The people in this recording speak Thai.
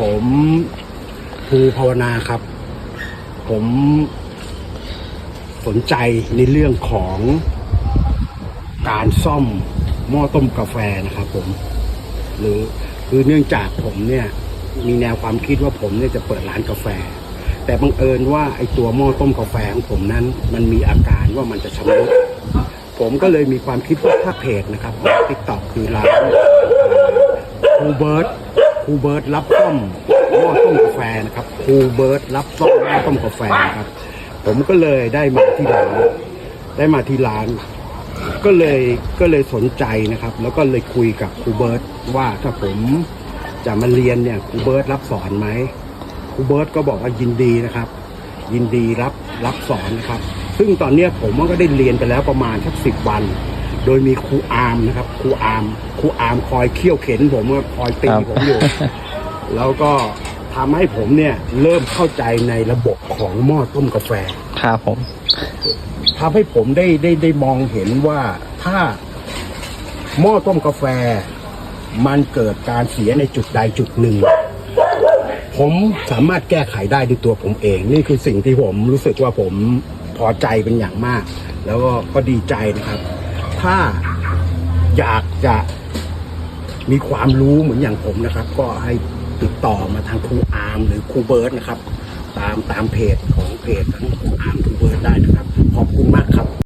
ผมภูภาวนาครับ ผมสนใจในเรื่องของการซ่อมหม้อต้มกาแฟนะครับผม หรือคือเนื่องจากผมเนี่ยมีแนวความคิดว่าผมเนี่ยจะเปิดร้านกาแฟ แต่บังเอิญว่าไอ้ตัวหม้อต้มกาแฟของผมนั้น มันมีอาการว่ามันจะชำรุดผมก็เลยมีความคิดว่าถ้าเพจนะครับติ๊กต็อกคือร้านคูเบิร์ต รูเบิร์ตรับซ่อมหม้อต้มกาแฟนะครับครูเบิร์ตรับซ่อมหม้อต้มกาแฟนะครับ ผมก็เลยได้มาที่ร้าน ได้มาที่ร้าน ก็เลยก็เลยสนใจนะครับ แล้วก็เลยคุยกับครูเบิร์ตว่าถ้าผมจะมาเรียนเนี่ยครูเบิร์ตรับสอนไหมครูเบิร์ตก็บอกว่ายินดีนะครับ ยินดีรับรับสอนนะครับ ซึ่งตอนเนี้ยผมก็ได้เรียนไปแล้วประมาณสักสิบวัน โดยมีครูอาร์มนะครับครูอาร์มครูอาร์มคอยเคี่ยวเข็นผมคอยตีครับผมอยู่ แล้วก็ทำให้ผมเนี่ยเริ่มเข้าใจในระบบของหม้อต้มกาแฟครับผมทำให้ผมได้ได้ได้มองเห็นว่าถ้าหม้อต้มกาแฟ มันเกิดการเสียในจุดใดจุดหนึ่ง ผมสามารถแก้ไขได้ด้วยตัวผมเอง นี่คือสิ่งที่ผมรู้สึกว่าผมพอใจเป็นอย่างมาก แล้วก็ก็ดีใจนะครับ ถ้าอยากจะมีความรู้เหมือนอย่างผมนะครับ ก็ให้ติดต่อมาทางครูอาร์มหรือครูเบิร์ตนะครับ ตามตามเพจของเพจทั้ง